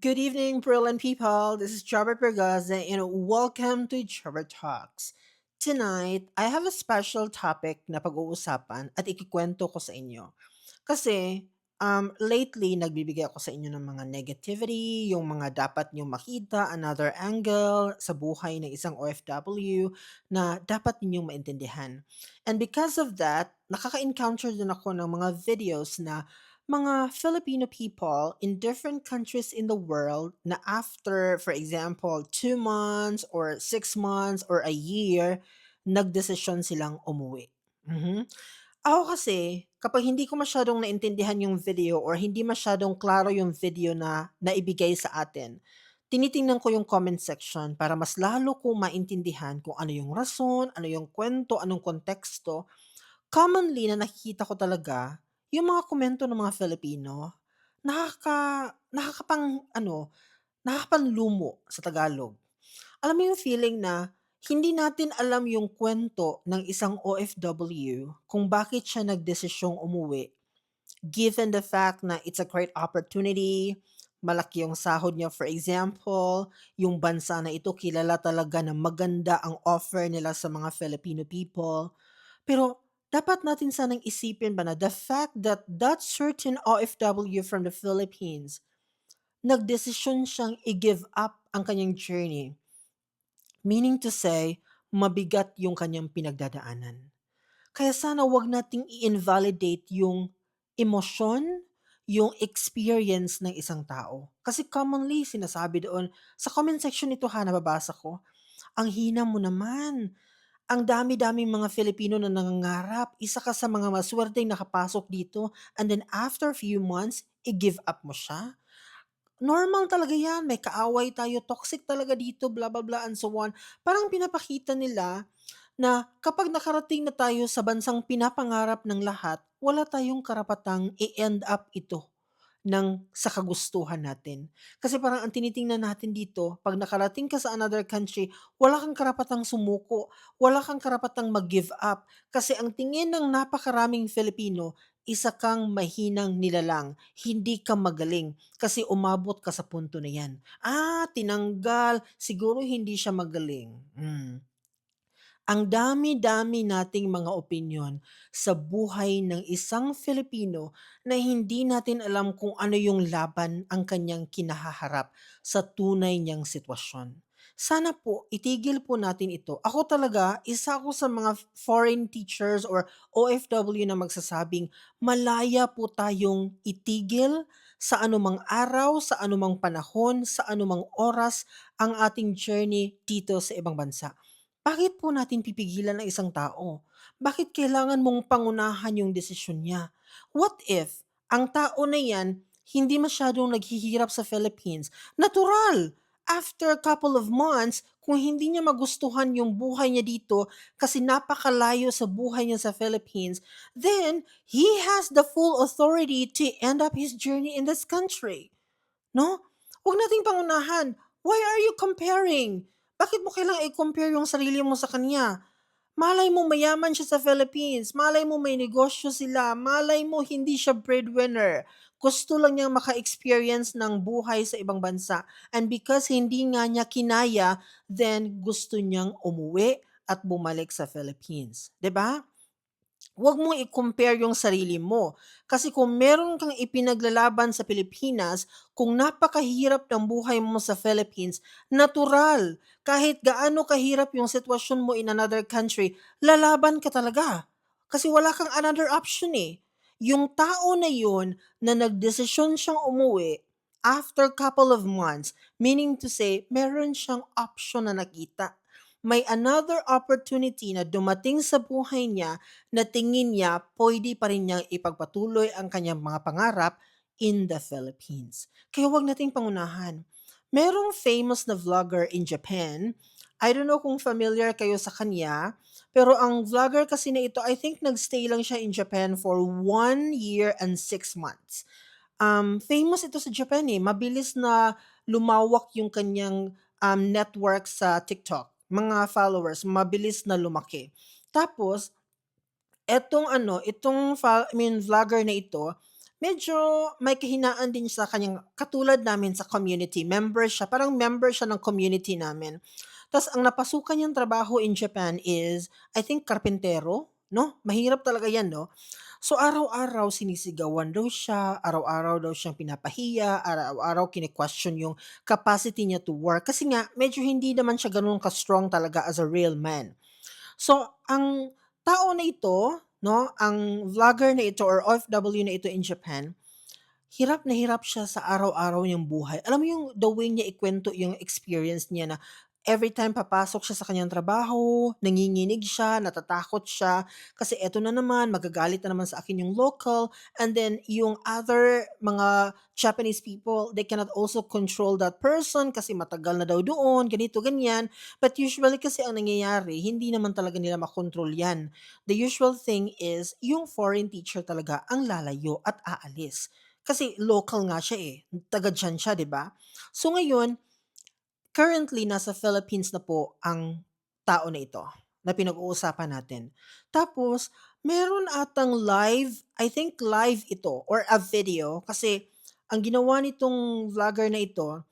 Good evening, brilliant people. This is Robert Bergaza, and welcome to Robert Talks. Tonight, I have a special topic na pag-uusapan at ikikwento ko sa inyo. Kasi, um, lately, nagbibigay ako sa inyo ng mga negativity, yung mga dapat nyo makita, another angle sa buhay ng isang OFW na dapat ninyong maintindihan. And because of that, nakaka-encounter din ako ng mga videos na mga Filipino people in different countries in the world na after, for example, two months or six months or a year, nagdesisyon silang umuwi. Mhm. Ako kasi, kapag hindi ko masyadong naintindihan yung video or hindi masyadong klaro yung video na naibigay sa atin, tinitingnan ko yung comment section para mas lalo kong maintindihan kung ano yung rason, ano yung kwento, anong konteksto. Commonly na nakikita ko talaga, yung mga komento ng mga Filipino, nakaka nakakapang ano, nakakapanlumo sa Tagalog. Alam mo yung feeling na hindi natin alam yung kwento ng isang OFW kung bakit siya nagdesisyong umuwi, given the fact na it's a great opportunity, malaki yung sahod niya for example, yung bansa na ito kilala talaga na maganda ang offer nila sa mga Filipino people. Pero dapat natin sanang isipin ba na the fact that that certain OFW from the Philippines, nagdesisyon siyang i-give up ang kanyang journey. Meaning to say, mabigat yung kanyang pinagdadaanan. Kaya sana wag nating i-invalidate yung emosyon, yung experience ng isang tao. Kasi commonly sinasabi doon, sa comment section nito ha, nababasa ko, ang hina mo naman. Ang dami-daming mga Filipino na nangangarap. Isa ka sa mga maswerteng nakapasok dito. And then after few months, i-give up mo siya. Normal talaga yan. May kaaway tayo. Toxic talaga dito. Blah, blah, blah, and so on. Parang pinapakita nila na kapag nakarating na tayo sa bansang pinapangarap ng lahat, wala tayong karapatang i-end up ito ng sa kagustuhan natin. Kasi parang ang tinitingnan natin dito, pag nakarating ka sa another country, wala kang karapatang sumuko, wala kang karapatang mag-give up. Kasi ang tingin ng napakaraming Filipino, isa kang mahinang nilalang, hindi ka magaling kasi umabot ka sa punto na yan. Ah, tinanggal, siguro hindi siya magaling. Hmm. Ang dami-dami nating mga opinyon sa buhay ng isang Filipino na hindi natin alam kung ano yung laban ang kanyang kinahaharap sa tunay niyang sitwasyon. Sana po itigil po natin ito. Ako talaga, isa ako sa mga foreign teachers or OFW na magsasabing malaya po tayong itigil sa anumang araw, sa anumang panahon, sa anumang oras ang ating journey dito sa ibang bansa. Bakit po natin pipigilan ang isang tao? Bakit kailangan mong pangunahan yung desisyon niya? What if ang tao na yan hindi masyadong naghihirap sa Philippines? Natural! After a couple of months, kung hindi niya magustuhan yung buhay niya dito kasi napakalayo sa buhay niya sa Philippines, then he has the full authority to end up his journey in this country. No? Huwag nating pangunahan. Why are you comparing? Bakit mo kailangang i-compare yung sarili mo sa kanya? Malay mo mayaman siya sa Philippines, malay mo may negosyo sila, malay mo hindi siya breadwinner. Gusto lang niyang maka-experience ng buhay sa ibang bansa. And because hindi nga niya kinaya, then gusto niyang umuwi at bumalik sa Philippines. ba? Huwag mong i-compare yung sarili mo. Kasi kung meron kang ipinaglalaban sa Pilipinas, kung napakahirap ng buhay mo sa Philippines, natural. Kahit gaano kahirap yung sitwasyon mo in another country, lalaban ka talaga. Kasi wala kang another option eh. Yung tao na yun na nagdesisyon siyang umuwi after couple of months, meaning to say, meron siyang option na nakita may another opportunity na dumating sa buhay niya na tingin niya pwede pa rin niyang ipagpatuloy ang kanyang mga pangarap in the Philippines. Kaya huwag nating pangunahan. Merong famous na vlogger in Japan. I don't know kung familiar kayo sa kanya, pero ang vlogger kasi na ito, I think nagstay lang siya in Japan for one year and six months. Um, famous ito sa Japan eh. Mabilis na lumawak yung kanyang um, network sa TikTok mga followers, mabilis na lumaki. Tapos, etong ano, itong I mean vlogger na ito, medyo may kahinaan din sa kanyang katulad namin sa community, member siya, parang member siya ng community namin. Tas ang napasukan niyang trabaho in Japan is, I think karpentero, 'no? Mahirap talaga 'yan 'no? So araw-araw sinisigawan daw siya, araw-araw daw siyang pinapahiya, araw-araw kine-question yung capacity niya to work kasi nga medyo hindi naman siya gano'n ka-strong talaga as a real man. So ang tao na ito 'no, ang vlogger na ito or OFW na ito in Japan, hirap na hirap siya sa araw-araw niyang buhay. Alam mo yung the way niya ikuwento yung experience niya na everytime papasok siya sa kanyang trabaho, nanginginig siya, natatakot siya, kasi eto na naman, magagalit na naman sa akin yung local, and then yung other mga Japanese people, they cannot also control that person kasi matagal na daw doon, ganito, ganyan. But usually kasi ang nangyayari, hindi naman talaga nila makontrol yan. The usual thing is, yung foreign teacher talaga ang lalayo at aalis. Kasi local nga siya eh, taga diyan siya, 'di ba? So ngayon, currently nasa Philippines na po ang tao na ito na pinag-uusapan natin. Tapos meron atang live, I think live ito or a video kasi ang ginawa nitong vlogger na ito,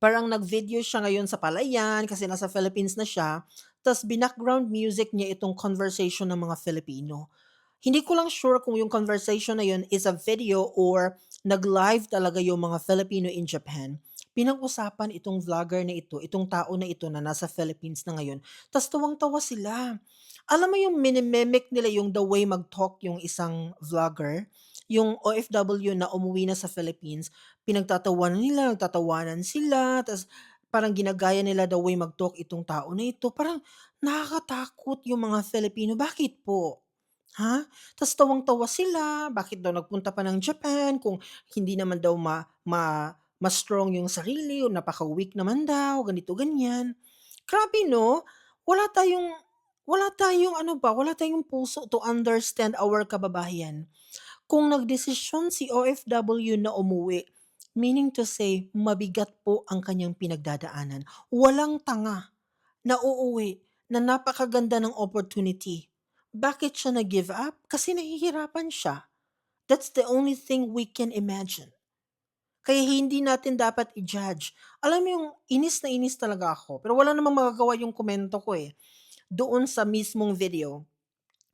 parang nag-video siya ngayon sa palayan kasi nasa Philippines na siya, tas binackground music niya itong conversation ng mga Filipino. Hindi ko lang sure kung yung conversation na yun is a video or nag-live talaga yung mga Filipino in Japan. Pinag-usapan itong vlogger na ito, itong tao na ito na nasa Philippines na ngayon, tas tuwang-tawa sila. Alam mo yung mini-mimic nila yung the way mag-talk yung isang vlogger, yung OFW na umuwi na sa Philippines, pinagtatawanan nila, nagtatawanan sila, tas parang ginagaya nila the way mag-talk itong tao na ito. Parang nakakatakot yung mga Filipino. Bakit po? Ha? Tas tawang-tawa sila, bakit daw nagpunta pa ng Japan kung hindi naman daw ma ma mas strong yung sarili o napaka-weak naman daw, ganito, ganyan. Grabe 'no? Wala tayong wala tayong ano ba, wala tayong puso to understand our kababayan. Kung nagdesisyon si OFW na umuwi, meaning to say mabigat po ang kanyang pinagdadaanan. Walang tanga na uuwi na napakaganda ng opportunity. Bakit siya nag-give up? Kasi nahihirapan siya. That's the only thing we can imagine. Kaya hindi natin dapat i-judge. Alam mo yung inis na inis talaga ako, pero wala namang magagawa yung komento ko eh, doon sa mismong video.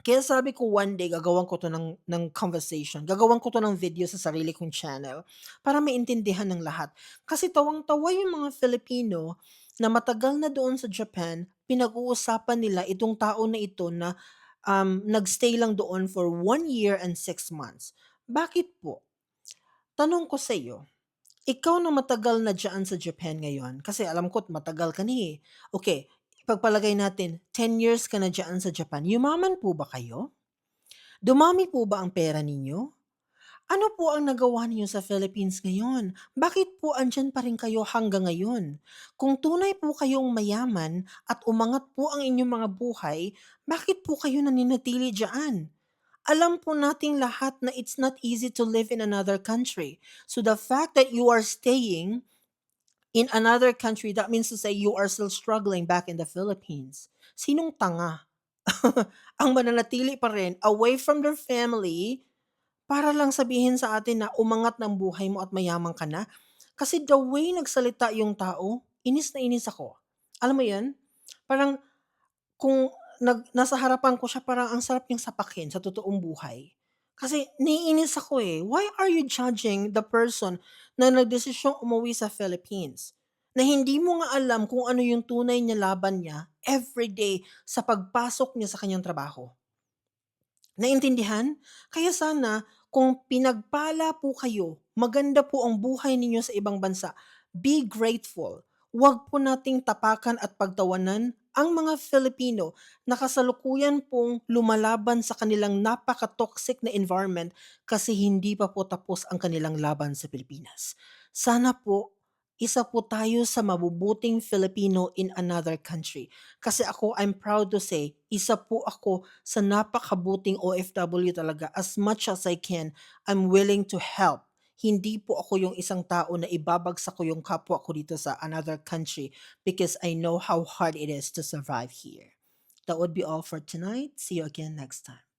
Kaya sabi ko one day gagawan ko 'to ng ng conversation, gagawan ko 'to ng video sa sarili kong channel para maintindihan ng lahat. Kasi tawang-tawa yung mga Filipino na matagal na doon sa Japan, pinag-uusapan nila itong tao na ito na, um, nag-stay lang doon for one year and six months. Bakit po? Tanong ko sa'yo, ikaw na matagal na diyaan sa Japan ngayon, kasi alam ko't matagal ka na, eh. Okey, ipagpalagay natin ten years ka na diyaan sa Japan, yumaman po ba kayo? Dumami po ba ang pera ninyo? Ano po ang nagawa ninyo sa Philippines ngayon? Bakit po andiyan pa rin kayo hanggang ngayon? Kung tunay po kayong mayaman at umangat po ang inyong mga buhay, bakit po kayo naninatili diyaan? Alam po nating lahat na it's not easy to live in another country. So the fact that you are staying in another country, that means to say you are still struggling back in the Philippines. Sinong tanga ang mananatili pa rin away from their family para lang sabihin sa atin na umangat ng buhay mo at mayaman ka na? Kasi the way nagsalita yung tao, inis na inis ako. Alam mo 'yun? Parang kung nag nasa harapan ko siya parang ang sarap niyang sapakin sa totoong buhay. Kasi naiinis ako, eh. Why are you judging the person na nagdesisyong umuwi sa Philippines, na hindi mo nga alam kung ano yung tunay niya laban niya everyday sa pagpasok niya sa kanyang trabaho? Naintindihan? Kaya sana kung pinagpala po kayo, maganda po ang buhay ninyo sa ibang bansa, be grateful. Huwag po nating tapakan at pagtawanan ang mga Filipino na kasalukuyan pong lumalaban sa kanilang napaka-toxic na environment kasi hindi pa po tapos ang kanilang laban sa Pilipinas. Sana po isa po tayo sa mabubuting Filipino in another country. Kasi ako, I'm proud to say, isa po ako sa napakabuting OFW talaga. As much as I can, I'm willing to help. Hindi po ako yung isang tao na ibabagsak ko yung kapwa ko dito sa another country because I know how hard it is to survive here. That would be all for tonight. See you again next time.